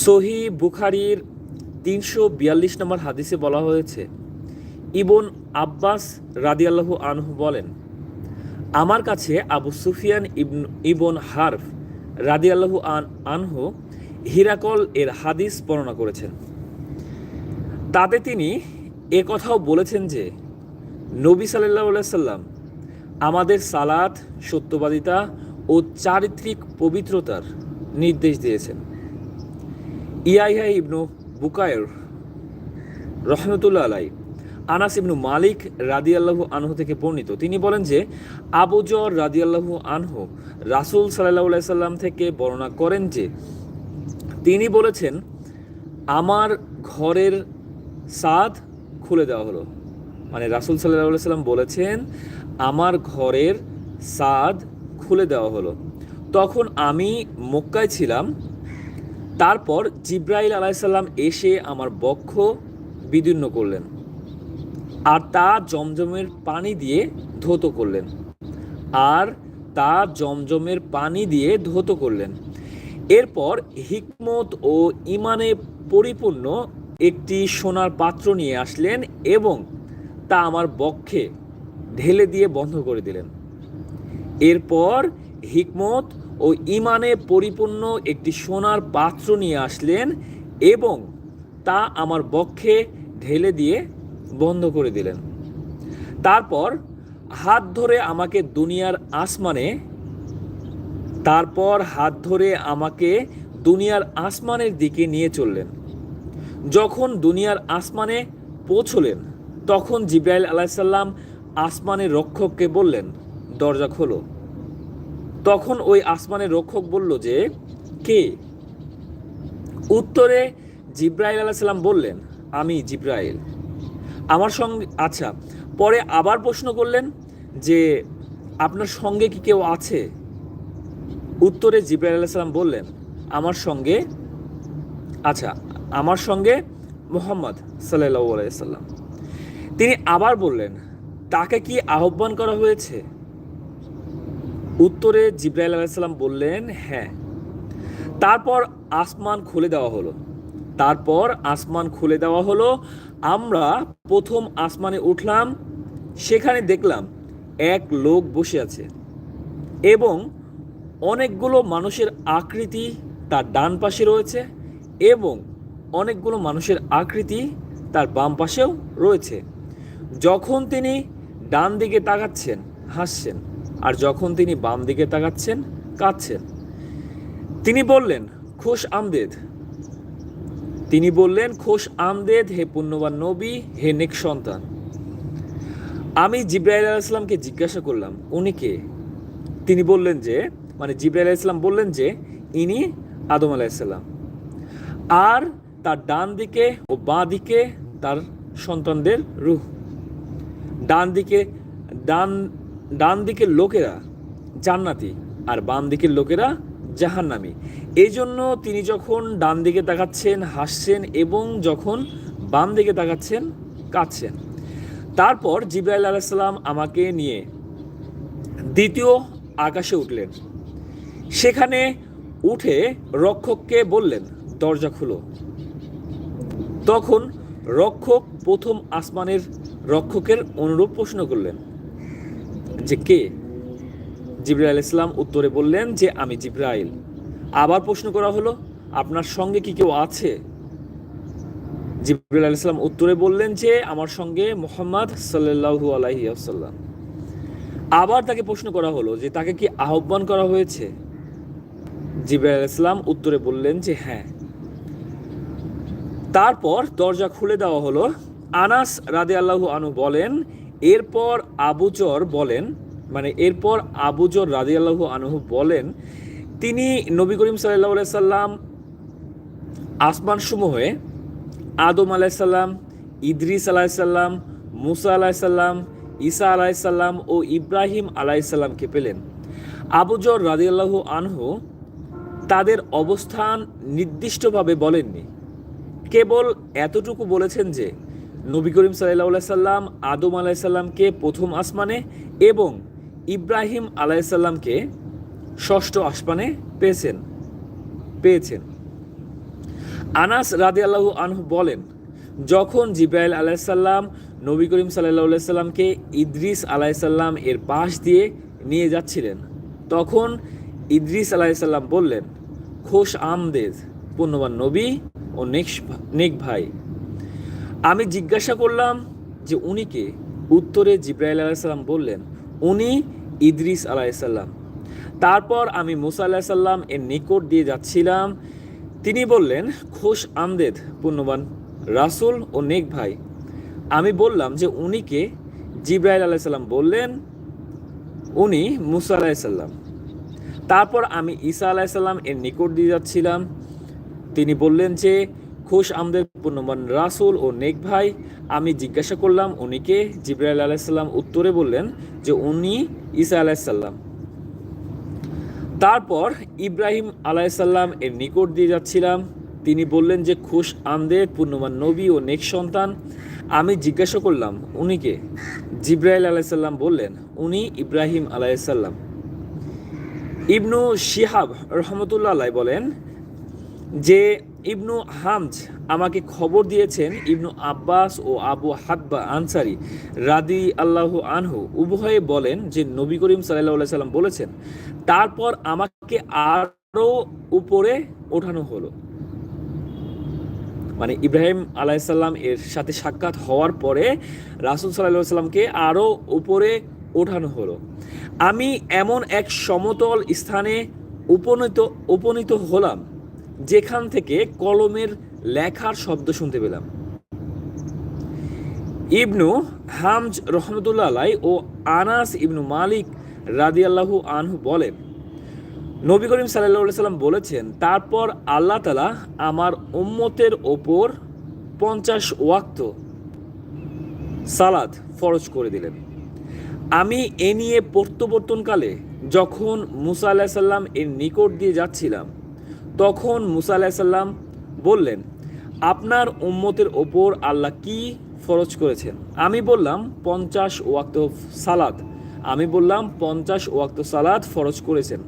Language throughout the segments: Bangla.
সহি বুখারির তিনশো বিয়াল্লিশ নম্বর হাদিসে বলা হয়েছে, ইবন আব্বাস রাদিয়াল্লাহু আনহু বলেন, আমার কাছে আবু সুফিয়ান ইবন ইবন হারফ রাদিয়াল্লাহু আন, আনহু হিরাকল এর হাদিস বর্ণনা করেছেন। তাতে তিনি এ কথাও বলেছেন যে, নবী সাল্লাহ সাল্লাম আমাদের সালাত, সত্যবাদিতা ও চারিত্রিক পবিত্রতার নির্দেশ দিয়েছেন। ইয়াইহা ইবনু বুকায়ের রহমতুল্লাহ আলাই, আনাস ইবনু মালিক রাদিয়াল্লাহু আনহু থেকে বর্ণিত। তিনি বলেন যে আবুজর রাদিয়াল্লাহু আনহু রাসূল সাল্লাহ সাল্লাম থেকে বর্ণনা করেন যে, তিনি বলেছেন, আমার ঘরের সাদ খুলে দেওয়া হলো। মানে রাসূল সাল্লাহ সাল্লাম বলেছেন, আমার ঘরের সাদ খুলে দেওয়া হলো। তখন আমি মক্কায় ছিলাম তারপর জিব্রাইল আলাইসাল্লাম এসে আমার বক্ষ বিদীর্ণ করলেন আর তা জমজমের পানি দিয়ে ধৌত করলেন আর তা জমজমের পানি দিয়ে ধৌত করলেন। এরপর হিকমত ও ইমানে পরিপূর্ণ একটি সোনার পাত্র নিয়ে আসলেন এবং তা আমার বক্ষে ঢেলে দিয়ে বন্ধ করে দিলেন। এরপর হিকমত ও ইমানে পরিপূর্ণ একটি সোনার পাত্র নিয়ে আসলেন এবং তা আমার বক্ষে ঢেলে দিয়ে বন্ধ করে দিলেন। তারপর হাত ধরে আমাকে দুনিয়ার আসমানে, তারপর হাত ধরে আমাকে দুনিয়ার আসমানের দিকে নিয়ে চললেন। যখন দুনিয়ার আসমানে পৌঁছলেন, তখন জিব্রাইল আলাইসাল্লাম আসমানের রক্ষককে বললেন, দরজা খোলো। তখন ওই আসমানের রক্ষক বলল যে, কে? উত্তরে জিব্রাইল আলাইসাল্লাম বললেন, আমি জিব্রাইল। আমার সঙ্গে আচ্ছা পরে আবার প্রশ্ন করলেন যে, আপনার সঙ্গে কি কেউ আছে? উত্তরে জিব্রাইল আলাইসাল্লাম বললেন, আমার সঙ্গে আচ্ছা আমার সঙ্গে মোহাম্মদ সাল্লাহ আলাইসাল্লাম তিনি আবার বললেন, তাকে কি আহ্বান করা হয়েছে? উত্তরে জিব্রাইল আলাইসাল্লাম বললেন হ্যাঁ। তারপর আসমান খুলে দেওয়া হলো। তারপর আসমান খুলে দেওয়া হলো। আমরা প্রথম আসমানে উঠলাম। সেখানে দেখলাম এক লোক বসে আছে এবং অনেকগুলো মানুষের আকৃতি তার ডান পাশে রয়েছে এবং অনেকগুলো মানুষের আকৃতি তার বাম পাশেও রয়েছে। যখন তিনি ডান দিকে তাকাচ্ছেন, হাসছেন আর যখন তিনি বাম দিকে তাকাচ্ছেন, কাঁদছেন। তিনি বললেন, খোশ আমদেদ। তিনি বললেন, খোশ আমদেদ, হে পুণ্যবান নবী, হে নেক সন্তান। আমি জিব্রাইল আলাইসলামকে জিজ্ঞাসা করলাম, উনি কে? তিনি বললেন যে মানে জিব্রাইল আলাইসলাম বললেন যে, ইনি আদম আলাইসাল্লাম আর তার ডান দিকে ও বাঁ দিকে তার সন্তানদের রুহ। ডান দিকে, ডান ডান দিকের লোকেরা জান্নাতি আর বাম দিকের লোকেরা জাহান্নামি। এই জন্য তিনি যখন ডান দিকে তাকাচ্ছেন, হাসছেন এবং যখন বাম দিকে তাকাচ্ছেন, কাঁদছেন। তারপর জিব্রাইল আলাইসাল্লাম আমাকে নিয়ে দ্বিতীয় আকাশে উঠলেন। সেখানে উঠে রক্ষককে বললেন, দরজা খুলো। তখন রক্ষক প্রথম আসমানের রক্ষকের অনুরূপ প্রশ্ন করলেন যে কে? জিব্রাইল ইসলাম উত্তরে বললেন যে, আমি জিব্রাইল। আবার প্রশ্ন করা হলো, আপনার সঙ্গে কি কেউ আছে? জিব্রাইল আলাইহিস সালাম উত্তরে বললেন যে, আমার সঙ্গে মোহাম্মদ সাল্লাল্লাহু আলাইহি আসাল্লাম আবার তাকে প্রশ্ন করা হলো যে, তাকে কি আহ্বান করা হয়েছে? জিব্রাইল আলাইহিস সালাম উত্তরে বললেন যে হ্যাঁ। তারপর দরজা খুলে দেওয়া হলো। আনাস রাদে আল্লাহু আনু বলেন এরপর আবুজর বলেন মানে এরপর আবুজর রাদে আল্লাহু আনহু বলেন, তিনি নবী করিম সাল্লাহ সাল্লাম আসমান সমূহে আদম আলাইসাল্লাম ইদ্রিস আলাইসাল্লাম মুসা আলাইসাল্লাম ঈসা আলাইসাল্লাম ও ইব্রাহিম আলাইসাল্লামকে পেলেন। আবুজর রাদিয়াল্লাহু আনহু তাদের অবস্থান নির্দিষ্টভাবে বলেননি। কেবল এতটুকু বলেছেন যে নবী করিম সাল্লাহ সাল্লাম, আদম আলাইসাল্লামকে প্রথম আসমানে এবং ইব্রাহিম আলাইসাল্লামকে ষষ্ঠ আসমানে পেয়েছেন পেয়েছেন। আনাস রাদি আল্লাহু আনহ বলেন, যখন জিব্রাইল আলাইসাল্লাম নবী করিম সাল্লাহ সাল্লামকে ইদ্রিস আলাইসাল্লাম এর পাশ দিয়ে নিয়ে যাচ্ছিলেন, তখন ইদ্রিস আলাইসাল্লাম বললেন, খোশ আমদেদ পুণ্যবান নবী ও নেক্স নেক ভাই। আমি জিজ্ঞাসা করলাম যে উনিকে উত্তরে জিব্রাইল আলাইসাল্লাম বললেন, উনি ইদ্রিস আলাইসাল্লাম তারপর আমি মুসা আলাইসাল্লাম এর নিকট দিয়ে যাচ্ছিলাম। তিনি বললেন, খোশ আমদেদ, পুণ্যবান রাসুল ও নেক ভাই। আমি বললাম যে উনিকে জিব্রাইল আলাইসাল্লাম বললেন, উনি মুসা আলাইসাল্লাম তারপর আমি ঈসা আলাইসাল্লাম এর নিকট দিয়ে যাচ্ছিলাম। তিনি বললেন যে খুশ আমদের পূর্ণমান রাসুল ও নেক ভাই। আমি জিজ্ঞাসা করলাম উনিকে, জিব্রাইল আলাইসাল্লাম উত্তরে বললেন যে উনি ঈসা আলাইসাল্লাম তারপর ইব্রাহিম আলাইসাল্লাম এর নিকট দিয়ে যাচ্ছিলাম। তিনি বললেন যে খুশ আমদের পূর্ণমান নবী ও নেক সন্তান। আমি জিজ্ঞাসা করলাম উনিকে, জিব্রাইল আলাইসাল্লাম বললেন উনি ইব্রাহিম আলাইসাল্লাম ইবনু শিহাব রহমতুল্লাহ আলাই বলেন যে ইবনু হামজ আমাকে খবর দিয়েছেন, ইবনু আব্বাস ও আবু হাব্বা আনসারি রাদি আল্লাহ আনহু উভয়ে বলেন যে নবী করিম সাল্লাহ সাল্লাম বলেছেন, তারপর আমাকে আরও উপরে ওঠানো হলো। মানে ইব্রাহিম আলাইসাল্লাম এর সাথে সাক্ষাৎ হওয়ার পরে রাসুল সাল্লাহ সাল্লামকে আরও উপরে ওঠানো হলো। আমি এমন এক সমতল স্থানে উপনীত উপনীত হলাম যেখান থেকে কলমের লেখার শব্দ শুনতে পেলাম। ইবনু হামজ রহমতুল্লাহ আলাই ও আনাস ইবনু মালিক রাদিয়াল্লাহু আনহু বলেন, নবী করিম সাল্লাম বলেছেন, তারপর আল্লাহ তালা আমার উম্মতের ওপর পঞ্চাশ ওয়াক্ত সালাদ ফরজ করে দিলেন। আমি এ নিয়ে প্রত্যাবর্তনকালে যখন মুসা আল্লাহ সাল্লাম এর নিকট দিয়ে যাচ্ছিলাম তখন মুসা আল্লাহ সাল্লাম বললেন, আপনার উম্মতের ওপর আল্লাহ কি ফরজ করেছেন? আমি বললাম, পঞ্চাশ ওয়াক্ত সালাদ আমি বললাম, পঞ্চাশ ওয়াক্ত সালাদ ফরজ করেছেন।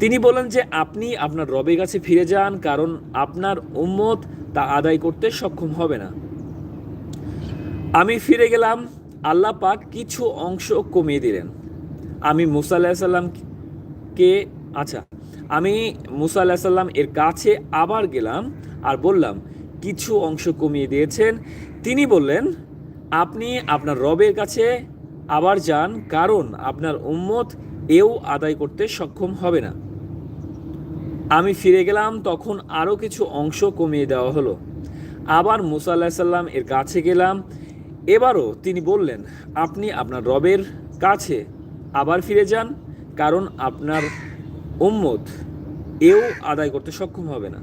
তিনি বলেন যে, আপনি আপনার রবের কাছে ফিরে যান, কারণ আপনার উম্মত তা আদায় করতে সক্ষম হবে না। আমি ফিরে গেলাম, আল্লাহ পাক কিছু অংশ কমিয়ে দিলেন। আমি মুসা আল্লাহিসাল্লামকে আচ্ছা আমি মুসা আল্লাহিসাল্লাম এর কাছে আবার গেলাম আর বললাম, কিছু অংশ কমিয়ে দিয়েছেন। তিনি বললেন, আপনি আপনার রবের কাছে আবার যান, কারণ আপনার উম্মত এও আদায় করতে সক্ষম হবে না। আমি ফিরে গেলাম, তখন আরও কিছু অংশ কমিয়ে দেওয়া হলো। আবার মুসা আল্লাহ সাল্লাম এর কাছে গেলাম। এবারও তিনি বললেন, আপনি আপনার রবের কাছে আবার ফিরে যান, কারণ আপনার উম্মত এও আদায় করতে সক্ষম হবে না।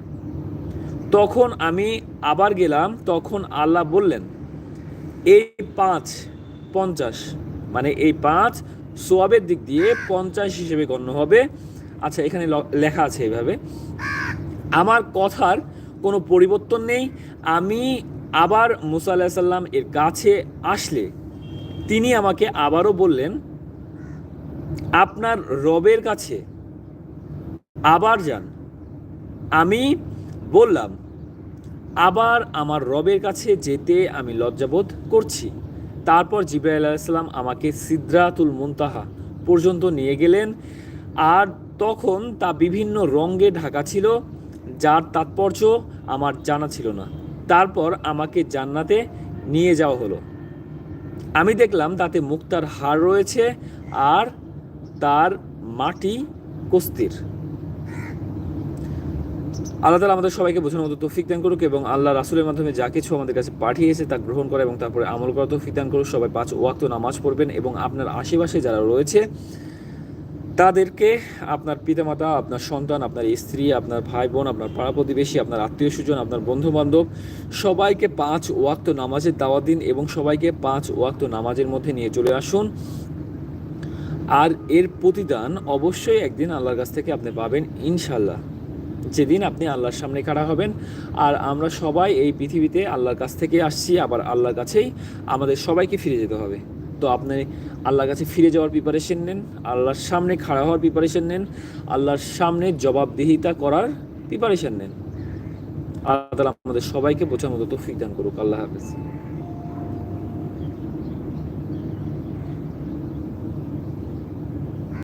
তখন আমি আবার গেলাম, তখন আল্লাহ বললেন, এই পাঁচ পঞ্চাশ মানে এই পাঁচ সোয়াবের দিক দিয়ে পঞ্চাশ হিসেবে গণ্য হবে। আচ্ছা এখানে লেখা আছে এইভাবে আমার কথার কোনো পরিবর্তন নেই, আমি আবার মুসা আল্লাহ সাল্লাম এর কাছে আসলে তিনি আমাকে আবারও বললেন, আপনার রবের কাছে আবার যান। আমি বললাম, আবার আমার রবের কাছে যেতে আমি লজ্জাবোধ করছি। তারপর জিব্রাইল আলাইসাল্লাম আমাকে সিদ্রাতুল মুনতাহা পর্যন্ত নিয়ে গেলেন। আর তখন তা বিভিন্ন রঙে ঢাকা ছিল, যার তাৎপর্য আমার জানা ছিল না। তারপর আমাকে জান্নাতে নিয়ে যাওয়া হলো। আমি দেখলাম তাতে মুক্তার হার রয়েছে আর তার মাটি কস্তির। আল্লাহ তালা আমাদের সবাইকে বোঝানোর মতো তৌফিক দান করুক এবং আল্লাহ রাসুলের মাধ্যমে যা কিছু আমাদের কাছে পাঠিয়েছে তা গ্রহণ করা এবং তারপরে আমল করা তৌফিক দান করুক। সবাই পাঁচ ওয়াক্ত নামাজ পড়বেন এবং আপনার আশেপাশে যারা রয়েছে, তাদেরকে আপনার পিতামাতা, আপনার সন্তান, আপনার স্ত্রী, আপনার ভাই বোন আপনার পাড়া প্রতিবেশী, আপনার আত্মীয় স্বজন, আপনার বন্ধু বান্ধব সবাইকে পাঁচ ওয়াক্ত নামাজের দাওয়া দিন এবং সবাইকে পাঁচ ওয়াক্ত নামাজের মধ্যে নিয়ে চলে আসুন। আর এর প্রতিদান অবশ্যই একদিন আল্লাহর কাছ থেকে আপনি পাবেন ইনশাল্লাহ যেদিন আপনি আল্লাহর সামনে খাড়া হবেন। আর আমরা সবাই এই পৃথিবীতে আল্লাহর কাছ থেকে আসছি, আবার আল্লাহর কাছেই আমাদের সবাইকে ফিরে যেতে হবে। তো আপনি আল্লাহর কাছে ফিরে যাওয়ার প্রিপারেশন নেন, আল্লাহর সামনে খাড়া হওয়ার প্রিপারেশন নেন, আল্লাহর সামনে জবাবদিহিতা করার প্রিপারেশন নেন। আল্লাহ আমাদের সবাইকে বোঝার মতো তৌফিক দান করুক। আল্লাহ হাফেজ।